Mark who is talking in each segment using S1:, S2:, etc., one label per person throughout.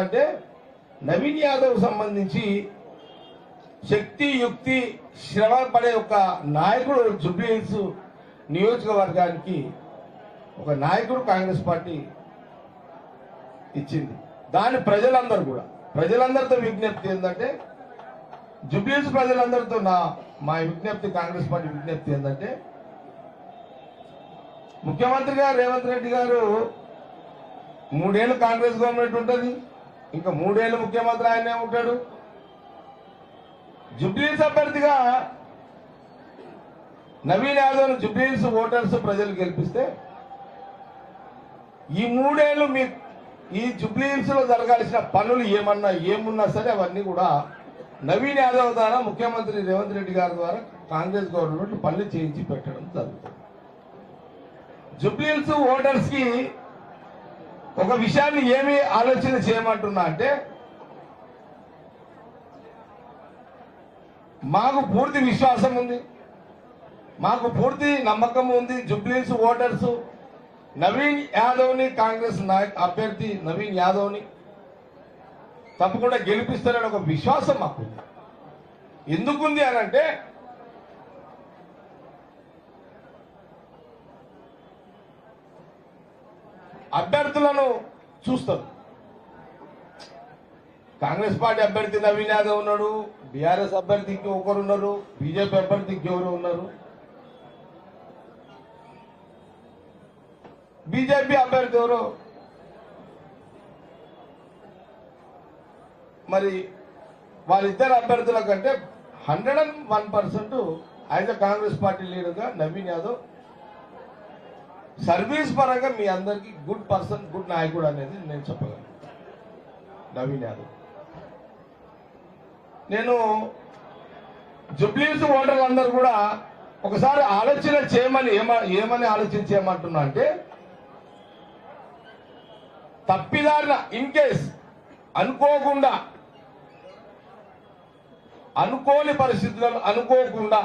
S1: అంటే నవీన్ యాదవ్ సంబంధించి శక్తి యుక్తి శ్రమ పడే ఒక నాయకుడు జుబ్లీహిల్స్ నియోజకవర్గానికి ఒక నాయకుడు కాంగ్రెస్ పార్టీ ఇచ్చింది. దాని ప్రజలందరూ కూడా ప్రజలందరితో విజ్ఞప్తి ఏంటంటే జుబ్లీహిల్స్ ప్రజలందరితో నా మా విజ్ఞప్తి కాంగ్రెస్ పార్టీ విజ్ఞప్తి ఏంటంటే ముఖ్యమంత్రిగా రేవంత్ రెడ్డి గారు మూడేళ్ళు కాంగ్రెస్ గవర్నమెంట్ ఉంటుంది. ఇంకా మూడేళ్ళు ముఖ్యమంత్రి ఆయనే ఉంటాడు. జుబ్లీస్ అభ్యర్థిగా నవీన్ యాదవ్ జుబ్లీస్ ఓటర్స్ ప్రజలు గెలిపిస్తే ఈ మూడేళ్ళు మీ ఈ జుబ్లీస్లో జరగాల్సిన పనులు ఏమన్నా ఏమున్నా సరే అవన్నీ కూడా నవీన్ యాదవ్ ద్వారా ముఖ్యమంత్రి రేవంత్ రెడ్డి గారి ద్వారా కాంగ్రెస్ గవర్నమెంట్ పనులు చేయించి పెట్టడం జరుగుతుంది. జుబ్లీల్స్ ఓటర్స్కి ఒక విషయాన్ని ఏమి ఆలోచన చేయమంటున్నా అంటే మాకు పూర్తి విశ్వాసం ఉంది. మాకు పూర్తి నమ్మకం ఉంది. జుబ్లీస్ ఓటర్స్ నవీన్ యాదవ్ని కాంగ్రెస్ నాయక్ అభ్యర్థి నవీన్ యాదవ్ని తప్పకుండా గెలిపిస్తారని ఒక విశ్వాసం మాకు ఎందుకుంది అని అంటే అభ్యర్థులను చూస్తారు కాంగ్రెస్ పార్టీ అభ్యర్థి నవీన్ యాదవ్ ఉన్నాడు బీఆర్ఎస్ అభ్యర్థి ఇంకొకరు ఉన్నారు బీజేపీ అభ్యర్థి ఇంకెవరు ఉన్నారు? బీజేపీ అభ్యర్థి ఎవరు? మరి వాళ్ళిద్దరు అభ్యర్థుల కంటే hundred and one percent as a Congress party లీడర్గా నవీన్ యాదవ్ సర్వీస్ పరంగా మీ అందరికి గుడ్ పర్సన్ గుడ్ నాయకుడు అనేది నేను చెప్పగలను. నవీన్ యాదవ్. నేను జుబ్లీస్ ఓటర్లు అందరూ కూడా ఒకసారి ఆలోచన చేయమని ఏమ ఏమని ఆలోచన చేయమంటున్నా అంటే తప్పిదారిన ఇన్ కేస్ అనుకోకుండా అనుకోని పరిస్థితులను అనుకోకుండా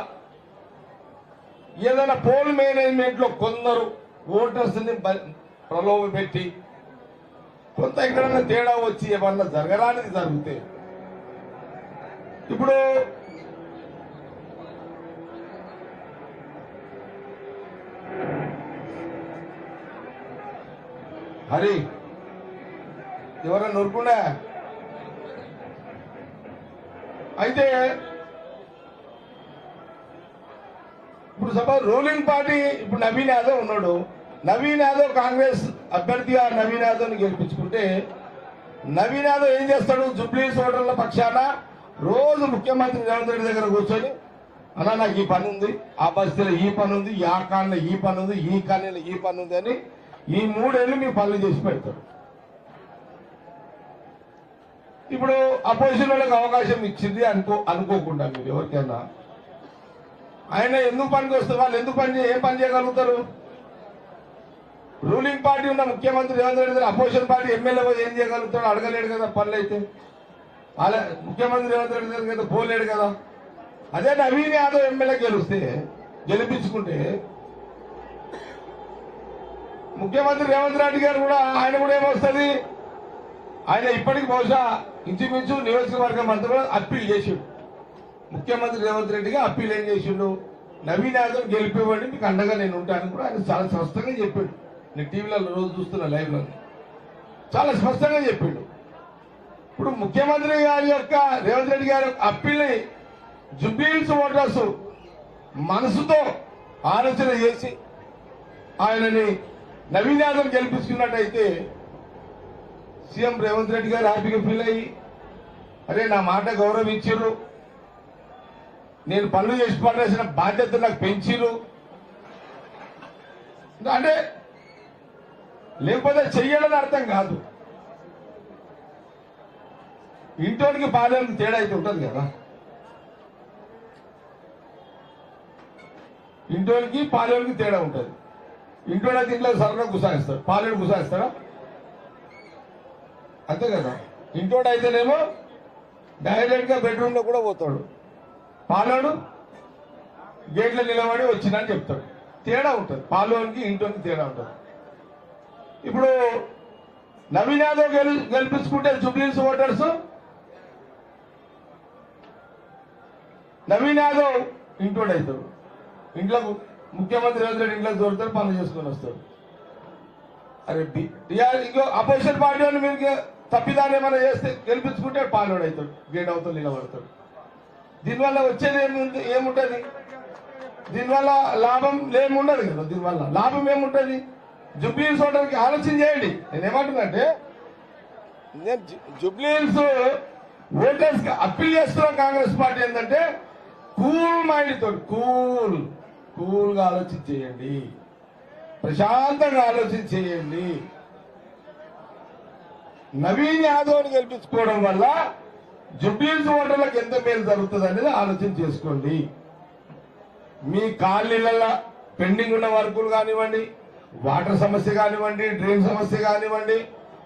S1: ఏదైనా పోల్ మేనేజ్మెంట్లో కొందరు ఓటర్స్ని బ- ప్రలోభ పెట్టి కొంత ఎక్కడైనా తేడా వచ్చి ఏమన్నా జరగరానిది జరిగితే ఇప్పుడు హరి ఎవరైనా నూరుకుండా అయితే ఇప్పుడు సపోజ్ రూలింగ్ పార్టీ ఇప్పుడు నవీన్ యాదవ్ ఉన్నాడు. నవీన్ యాదవ్ కాంగ్రెస్ అభ్యర్థిగా నవీన్ యాదవ్ని గెలిపించుకుంటే నవీన్ యాదవ్ ఏం చేస్తాడు? జుబ్లీ ఓటర్ల పక్షాన రోజు ముఖ్యమంత్రి రేవంత్ రెడ్డి దగ్గర కూర్చొని అన్న నాకు ఈ పని ఉంది. ఆ బస్తీలో ఈ పని ఉంది. ఆ కాలనీలో ఈ పని ఉంది. ఈ కాలనీలో ఈ పని ఉంది అని ఈ మూడేళ్ళు మీ పనులు చేసి పెడతాడు. ఇప్పుడు అపోజిషన్ వాళ్ళకి అవకాశం ఇచ్చింది అనుకో అనుకోకుండా మీరు ఎవరికైనా. ఆయన ఎందుకు పనికి వస్తారు? వాళ్ళు ఎందుకు పని చే- ఏం పని చేయగలుగుతారు? రూలింగ్ పార్టీ ఉన్న ముఖ్యమంత్రి రేవంత్ రెడ్డి గారు అపోజిషన్ పార్టీ ఎమ్మెల్యే ఏం చేయగలుగుతాడు అడగలేడు కదా పనులు అయితే అలా ముఖ్యమంత్రి రేవంత్ రెడ్డి గారి కదా పోలేడు కదా. అదే నవీన్ యాదవ్ ఎమ్మెల్యే గెలిస్తే గెలిపించుకుంటే ముఖ్యమంత్రి రేవంత్ రెడ్డి గారు కూడా ఆయన కూడా ఏమొస్తుంది? ఆయన ఇప్పటికి బహుశా ఇంచుమించు నియోజకవర్గం అంతా కూడా అప్పీల్ చేసిండు. ముఖ్యమంత్రి రేవంత్ రెడ్డిగా అప్పీల్ ఏం చేసిండు? నవీన్ యాదవ్ గెలిపేవాడిని మీకు అండగా నేను ఉంటాను కూడా ఆయన చాలా స్పష్టంగా చెప్పాడు. నేను టీవీలలో రోజు చూస్తున్నా లైవ్లో చాలా స్పష్టంగా చెప్పిండు. ఇప్పుడు ముఖ్యమంత్రి గారి యొక్క రేవంత్ రెడ్డి గారి యొక్క అప్పీల్ని జుబ్లీహిల్స్ ఓటర్స్ మనసుతో ఆలోచన చేసి ఆయనని నవీన్ యాదవ్ గెలిపించుకున్నట్టయితే సీఎం రేవంత్ రెడ్డి గారు హ్యాపీగా ఫీల్ అయ్యి అరే నా మాట గౌరవించారు నేను పనులు చేసి పడాల్సిన బాధ్యత నాకు పెంచిరు అంటే లేకపోతే చెయ్యడని అర్థం కాదు. ఇంటోనికి పాలనకి తేడా అయితే ఉంటుంది కదా. ఇంటోనికి పాలనకి తేడా ఉంటుంది. ఇంటోడ ఇంట్లో సరదా గుసాయిస్తాడు పాలేడు గుసాయిస్తాడా అంతే కదా. ఇంటోడు అయితేనేమో డైరెక్ట్గా బెడ్రూమ్లో కూడా పోతాడు. పాలోడు గేట్లో నిలబడి వచ్చిందని చెప్తాడు. తేడా ఉంటుంది. పాలోనికి ఇంటోనికి తేడా ఉంటుంది. ఇప్పుడు నవీన్ యాదవ్ గెలి గెలిపించుకుంటే జూబ్లీస్ ఓటర్స్? నవీన్ యాదవ్ ఇంటోడు అవుతాడు ఇంట్లో ముఖ్యమంత్రి రేవంత్ రెడ్డి ఇంట్లో దొరుకుతాడు పనులు చేసుకుని వస్తాడు అరే బి- ఇంకో అపోజిషన్ పార్టీ వాళ్ళు మీరు తప్పిదాన్ని ఏమైనా చేస్తే గెలిపించుకుంటే పాలోడు అవుతాడు గేట్ అవుతాడు నిలబడతాడు. దీనివల్ల వచ్చేది ఏముంది ఏముంటుంది? దీనివల్ల లాభం ఏముండదు కదా దీనివల్ల. లాభం ఏముంటుంది? జుబ్లీహిల్స్ ఉండడానికి ఆలోచన చేయండి. నేను ఏమంటున్నాంటే నేను జు- జుబ్లీహిల్స్ ఓటర్స్కి అప్పీల్ చేస్తున్న కాంగ్రెస్ పార్టీ ఏంటంటే కూల్ మైండ్ తోటి కూల్ కూల్గా ఆలోచన చేయండి. ప్రశాంతంగా ఆలోచన చేయండి. నవీన్ యాదవ్ని గెలిపించుకోవడం వల్ల జుబ్లీహిల్స్ ఓటర్లకు ఎంత మేలు జరుగుతుంది అనేది ఆలోచన చేసుకోండి. మీ కాలనీలలో పెండింగ్ ఉన్న వర్కులు కానివ్వండి వాటర్ సమస్య కానివ్వండి డ్రైన్ సమస్య కానివ్వండి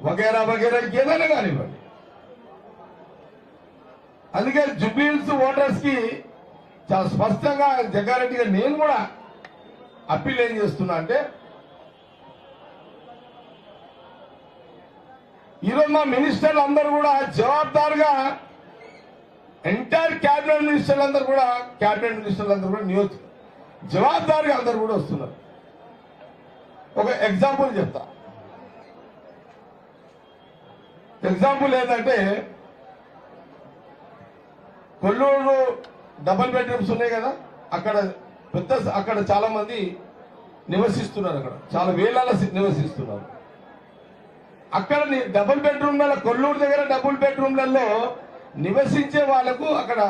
S1: వగేరా వగేరా ఏదైనా కానివ్వండి. అందుకే జుబ్లీహిల్స్ ఓటర్స్కి చాలా స్పష్టంగా జగ్గారెడ్డి గారు నేను కూడా అప్పీల్ ఏం చేస్తున్నా అంటే ఈరోజు మా మినిస్టర్లు అందరూ కూడా జవాబుదారుగా ఎంటైర్ క్యాబినెట్ మినిస్టర్లు అందరూ కూడా క్యాబినెట్ మినిస్టర్లు అందరూ కూడా నియోజక జవాబుదారుగా అందరూ కూడా వస్తున్నారు. ఒక ఎగ్జాంపుల్ చెప్తా. ఎగ్జాంపుల్ ఏంటంటే కొల్లూరు డబుల్ బెడ్రూమ్స్ ఉన్నాయి కదా అక్కడ పెద్ద అక్కడ చాలా మంది నివసిస్తున్నారు అక్కడ. చాలా వేలాల నివసిస్తున్నారు. అక్కడ డబుల్ బెడ్రూమ్ల కొల్లూరు దగ్గర డబుల్ బెడ్రూమ్లలో నివసించే వాళ్ళకు అక్కడ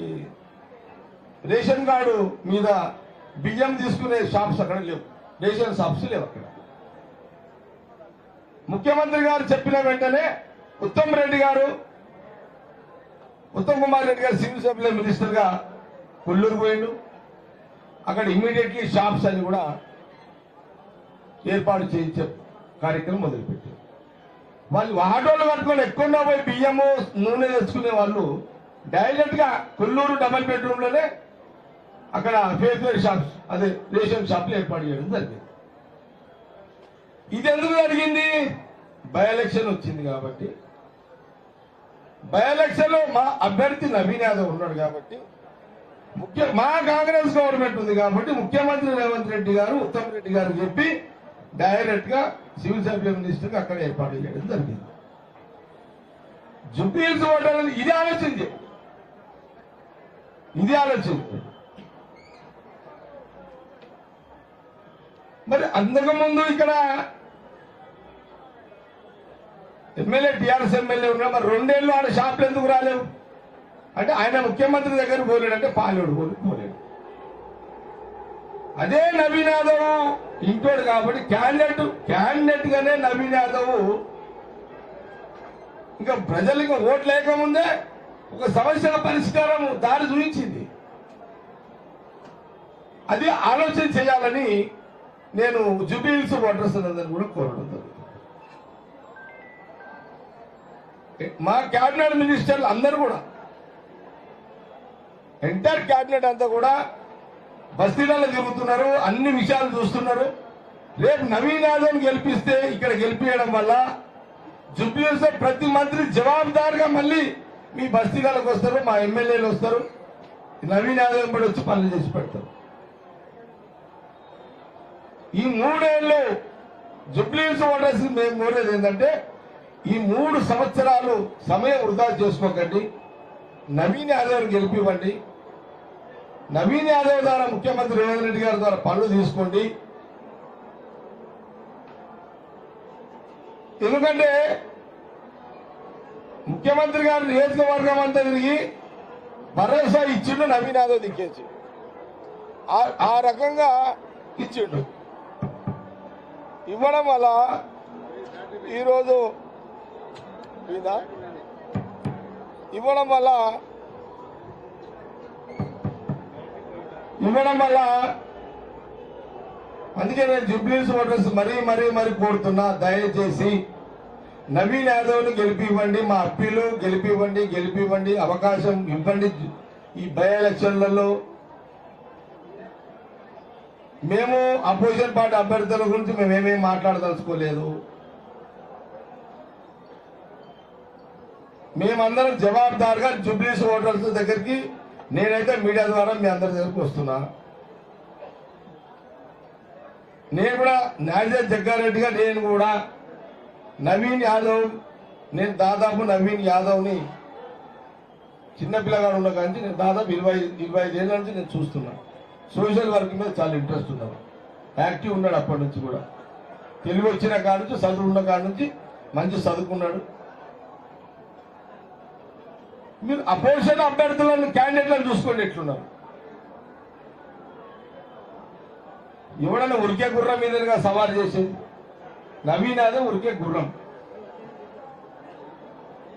S1: ఈ రేషన్ కార్డు మీద బియ్యం తీసుకునే షాప్స్ అక్కడ లేవు. దేశం షాప్స్ లేవు అక్కడ. ముఖ్యమంత్రి గారు చెప్పిన వెంటనే ఉత్తమ్ రెడ్డి గారు ఉత్తమ్ కుమార్ రెడ్డి గారు సివిల్ సప్లై మినిస్టర్గా కొల్లూరు పోయిండు. అక్కడ ఇమ్మీడియట్లీ షాప్స్ అని కూడా ఏర్పాటు చేయించే కార్యక్రమం మొదలుపెట్టారు. వాళ్ళు ఆటోలు కట్టుకొని ఎక్కువగా పోయి బియ్యము నూనె తెచ్చుకునే వాళ్ళు డైరెక్ట్గా కొల్లూరు డబల్ బెడ్రూమ్లోనే అక్కడ ఫేర్ఫేర్ షాప్స్ అదే రేషన్ షాప్లు ఏర్పాటు చేయడం జరిగింది. ఇది ఎందుకు జరిగింది? బై ఎలక్షన్ వచ్చింది కాబట్టి. బై ఎలక్షన్లో మా అభ్యర్థి నవీన్ యాదవ్ ఉన్నాడు కాబట్టి ముఖ్య మా కాంగ్రెస్ గవర్నమెంట్ ఉంది కాబట్టి ముఖ్యమంత్రి రేవంత్ రెడ్డి గారు ఉత్తమ్ రెడ్డి గారు చెప్పి డైరెక్ట్గా సివిల్ సప్లై మినిస్టర్ అక్కడ ఏర్పాటు చేయడం జరిగింది. జుబ్లీహిల్స్ ఓటర్లు ఇది ఆలోచించి. ఇది ఆలోచించి చేయండి. మరి అంతకు ముందు ఇక్కడ ఎమ్మెల్యే టిఆర్ఎస్ ఎమ్మెల్యే ఉన్నా మరి రెండేళ్ళు ఆడ షాపులు ఎందుకు రాలేవు? అంటే ఆయన ముఖ్యమంత్రి దగ్గర పోలేడు అంటే పాలేడు పోలే పోలేడు. అదే నవీన్ యాదవ్ ఇంకోడు కాబట్టి క్యాండిడేట్ క్యాండిడేట్ గానే నవీన్ యాదవ్ ఇంకా ప్రజలకు ఓట్ లేకముందే ఒక సమస్యల పరిష్కారం దారి చూపించింది. అది ఆలోచన చేయాలని నేను జుబిల్స్ ఓటర్స్ అందరిని కూడా కోరడం మా క్యాబినెట్ మినిస్టర్లు అందరూ కూడా ఎంటైర్ క్యాబినెట్ అంతా కూడా బస్తీలలో తిరుగుతున్నారు అన్ని విషయాలు చూస్తున్నారు. రేపు నవీన్ యాదవ్ గెలిపిస్తే ఇక్కడ గెలిపించడం వల్ల జుబ్లీస్ ప్రతి మంత్రి జవాబుదారుగా మళ్ళీ మీ బస్తీలకు వస్తారు మా ఎమ్మెల్యేలు వస్తారు. నవీన్ యాదవ్ కూడా వచ్చి పనులు చేసి పెడతారు. ఈ మూడేళ్ళు జుబ్లీస్ ఓటర్స్ మేము కోరేది ఏంటంటే ఈ మూడు సంవత్సరాలు సమయం వృధా చేసుకోకండి. నవీన్ యాదవ్ గెలిపివ్వండి. నవీన్ యాదవ్ ద్వారా ముఖ్యమంత్రి రేవంత్ రెడ్డి గారి ద్వారా పనులు తీసుకోండి. ఎందుకంటే ముఖ్యమంత్రి గారు నియోజకవర్గం అంతా తిరిగి భరోసా ఇచ్చిండు నవీన్ యాదవ్ దిక్కేసి. ఆ- ఆ రకంగా ఇచ్చిండు. ఇవ్వడం వల్ల ఈరోజు ఇవ్వడం వల్ల ఇవ్వడం వల్ల అందుకే నేను జుబ్లీస్ ఓటర్స్ మరీ మరీ మరీ కోరుతున్నా. దయచేసి నవీన్ యాదవ్ను గెలిపివ్వండి మా అప్పీలు గెలిపివ్వండి గెలిపివ్వండి అవకాశం ఇవ్వండి. ఈ బై ఎలక్షన్లలో మేము అపోజిషన్ పార్టీ అభ్యర్థుల గురించి మేమేమీ మాట్లాడదలుచుకోలేదు. మేమందరం జవాబుదారుగా జూబ్లీస్ ఓటర్స్ దగ్గరికి నేనైతే మీడియా ద్వారా మీ అందరి దగ్గరికి వస్తున్నా. నేను కూడా నాజర్ జగ్గారెడ్డిగా నేను కూడా నవీన్ యాదవ్ నేను దాదాపు నవీన్ యాదవ్ని చిన్నపిల్లగా ఉన్న కానీ నేను దాదాపు ఇరవై ఇరవై ఐదు ఏళ్ళ నుంచి నేను చూస్తున్నాను సోషల్ వర్క్ మీద చాలా ఇంట్రెస్ట్ ఉన్నాను యాక్టివ్ ఉన్నాడు అప్పటి నుంచి కూడా. తెలివి వచ్చిన కాడ నుంచి చదువు ఉన్న కాడ నుంచి మంచి చదువుకున్నాడు. మీరు అపోజిషన్ అభ్యర్థులను క్యాండిడేట్లను చూసుకోండి ఎట్లున్నారు. ఎవడన్నా ఉరికే గుర్రం మీదగా సవాల్ చేసేది? నవీన్ అదే ఉరికే గుర్రం.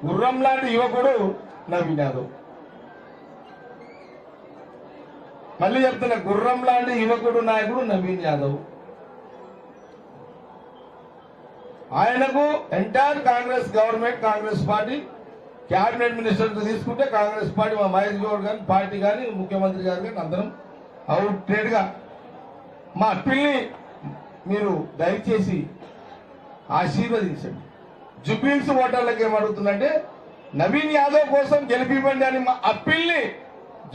S1: గుర్రం లాంటి యువకుడు నవీన్ యాదవ్. మళ్ళీ చెప్తున్నా గుర్రం లాంటి యువకుడు నాయకుడు నవీన్ యాదవ్. ఆయనకు entire Congress government Congress party cabinet minister తీసుకుంటే కాంగ్రెస్ పార్టీ మా మహేష్ గౌడ్ కానీ పార్టీ కానీ ముఖ్యమంత్రి గారు కానీ అందరం అవుట్గా. మా అప్పిల్ని మీరు దయచేసి ఆశీర్వదించండి. జుబిల్స్ ఓటర్లకు ఏమడుగుతుందంటే నవీన్ యాదవ్ కోసం గెలిపివ్వండి అని మా అప్పిల్ని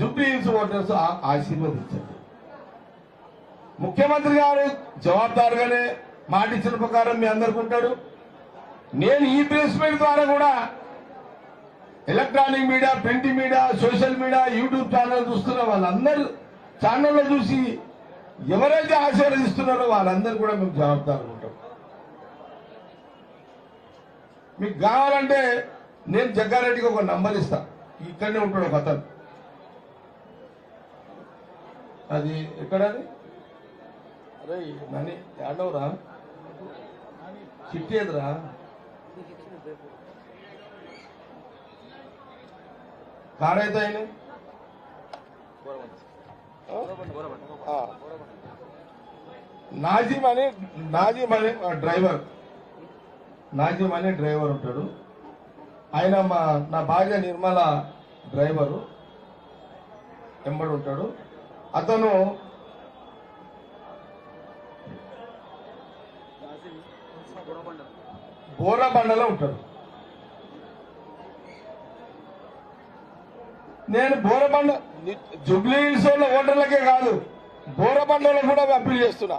S1: జూబ్లీహిల్స్ ఓటర్స్ ఆ- ఆశీర్వదించండి. ముఖ్యమంత్రి గారు జవాబుదారుగానే మాట ఇచ్చిన ప్రకారం మీ అందరికి ఉంటాడు. నేను ఈ ప్రెస్ మీట్ ద్వారా కూడా electronic media print media social media YouTube channel చూస్తున్న వాళ్ళందరూ ఛానల్లో చూసి ఎవరైతే ఆశీర్వదిస్తున్నారో వాళ్ళందరూ కూడా మేము జవాబుదారు ఉంటాం. మీకు కావాలంటే నేను జగ్గారెడ్డికి ఒక నంబర్ ఇస్తా. ఇక్కడనే ఉంటాడు ఒక అతను. అది ఎక్కడది? అరే నని యాడవరా చిట్టి ఎదురా కాడైతే ఆయన నాజీమ్ అని నాజీమ్ అనే డ్రైవర్. నాజీమ్ అనే డ్రైవర్ ఉంటాడు. ఆయన మా నా భార్య నిర్మల డ్రైవరు. ఎంబడి ఉంటాడు. అతను బోరాబండలో ఉంటాడు. నేను బోరబండ జుబ్లీ హిల్స్ ఓటర్లకే కాదు బోరబండలో కూడా అప్పీల్ చేస్తున్నా.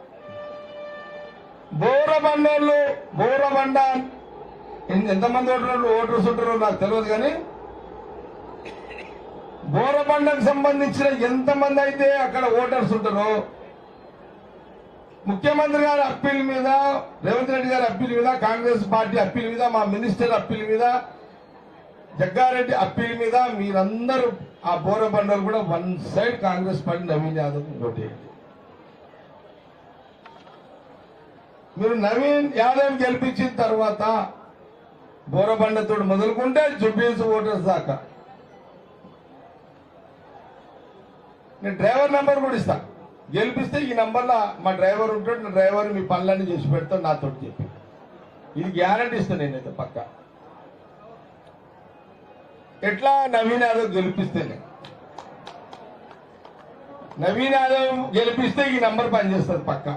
S1: బోరబండలు బోరబండ ఎంతమంది ఓటర్లు ఓటర్స్ ఉంటారో నాకు తెలియదు కానీ బోరబండకు సంబంధించిన ఎంతమంది అయితే అక్కడ ఓటర్స్ ఉంటారో ముఖ్యమంత్రి గారి అప్పీల్ మీద రేవంత్ రెడ్డి గారి అప్పీల్ మీద కాంగ్రెస్ పార్టీ అప్పీల్ మీద మా మినిస్టర్ అప్పీల్ మీద జగ్గారెడ్డి అప్పీల్ మీద మీరందరూ ఆ బోరబండలు కూడా one side Congress party Naveen Yadav ఓటేయండి. మీరు నవీన్ యాదవ్ గెలిపించిన తర్వాత బోరబండతో మొదలుకుంటే జుబీల్స్ ఓటర్స్ దాకా. నేను డ్రైవర్ నెంబర్ కూడా ఇస్తా. గెలిపిస్తే ఈ నెంబర్లో మా డ్రైవర్ ఉంటాడు నా డ్రైవర్ మీ పనులన్నీ చేసి పెడతాడు నాతో చెప్పి. ఇది గ్యారంటీ ఇస్తాను నేనైతే పక్కా. ఎట్లా నవీన్ యాదవ్ గెలిపిస్తేనే? నవీన్ యాదవ్ గెలిపిస్తే ఈ నంబర్ పనిచేస్తుంది పక్కా.